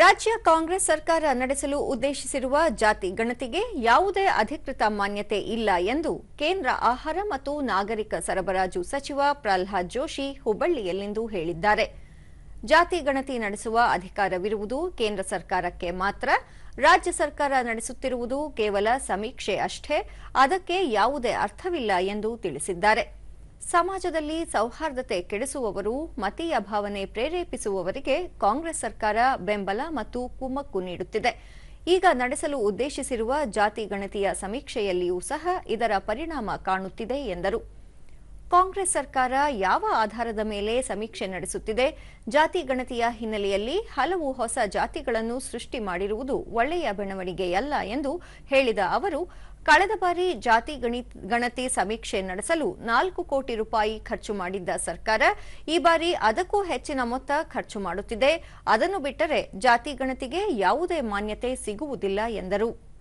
ರಾಜ್ಯ ಕಾಂಗ್ರೆಸ್ ಸರ್ಕಾರ ನಡೆಸಲು ಉದ್ದೇಶಿಸಿರುವ ಜಾತಿ ಗಣತಿಗೆ ಯಾವುದೇ ಅಧಿಕೃತ ಮಾನ್ಯತೆ ಇಲ್ಲ ಎಂದು ಕೇಂದ್ರ ಆಹಾರ ಮತ್ತು ನಾಗರಿಕ ಸರಬರಾಜು ಸಚಿವ ಪ್ರಹ್ಲಾದ್ ಜೋಶಿ ಹುಬ್ಬಳ್ಳಿಯಲ್ಲಿಂದು ಹೇಳಿದ್ದಾರೆ. ಜಾತಿ ಗಣತಿ ನಡೆಸುವ ಅಧಿಕಾರವಿರುವುದು ಕೇಂದ್ರ ಸರ್ಕಾರಕ್ಕೆ ಮಾತ್ರ, ರಾಜ್ಯ ಸರ್ಕಾರ ನಡೆಸುತ್ತಿರುವುದು ಕೇವಲ ಸಮೀಕ್ಷೆ ಅಷ್ಟೇ, ಅದಕ್ಕೆ ಯಾವುದೇ ಅರ್ಥವಿಲ್ಲ ಎಂದು ತಿಳಿಸಿದ್ದಾರೆ. ಸಮಾಜದಲ್ಲಿ ಸೌಹಾರ್ದತೆ ಕೆಡಿಸುವವರು, ಮತೀಯ ಭಾವನೆ ಪ್ರೇರೇಪಿಸುವವರಿಗೆ ಕಾಂಗ್ರೆಸ್ ಸರ್ಕಾರ ಬೆಂಬಲ ಮತ್ತು ಕುಮ್ಮಕ್ಕು ನೀಡುತ್ತಿದೆ. ಈಗ ನಡೆಸಲು ಉದ್ದೇಶಿಸಿರುವ ಜಾತಿ ಗಣತಿಯ ಸಮೀಕ್ಷೆಯಲ್ಲಿಯೂ ಸಹ ಇದರ ಪರಿಣಾಮ ಕಾಣುತ್ತಿದೆ ಎಂದರು. ಕಾಂಗ್ರೆಸ್ ಸರ್ಕಾರ ಯಾವ ಆಧಾರದ ಮೇಲೆ ಸಮೀಕ್ಷೆ ನಡೆಸುತ್ತಿದೆ? ಜಾತಿ ಗಣತಿಯ ಹಿನ್ನೆಲೆಯಲ್ಲಿ ಹಲವು ಹೊಸ ಜಾತಿಗಳನ್ನು ಸೃಷ್ಟಿ ಮಾಡಿರುವುದು ಒಳ್ಳೆಯ ಬೆಳವಣಿಗೆಯಲ್ಲ ಎಂದು ಹೇಳಿದ ಅವರು, ಕಳೆದ ಬಾರಿ ಜಾತಿ ಗಣಿ- ಗಣತಿ ಸಮೀಕ್ಷೆ ನಡೆಸಲು ನಾಲ್ಕು ಕೋಟಿ ರೂಪಾಯಿ ಖರ್ಚು ಮಾಡಿದ್ದ ಸರ್ಕಾರ ಈ ಬಾರಿ ಅದಕ್ಕೂ ಹೆಚ್ಚಿನ ಮೊತ್ತ ಖರ್ಚು ಮಾಡುತ್ತಿದೆ. ಅದನ್ನು ಬಿಟ್ಟರೆ ಜಾತಿ ಗಣತಿಗೆ ಯಾವುದೇ ಮಾನ್ಯತೆ ಸಿಗುವುದಿಲ್ಲ ಎಂದರು.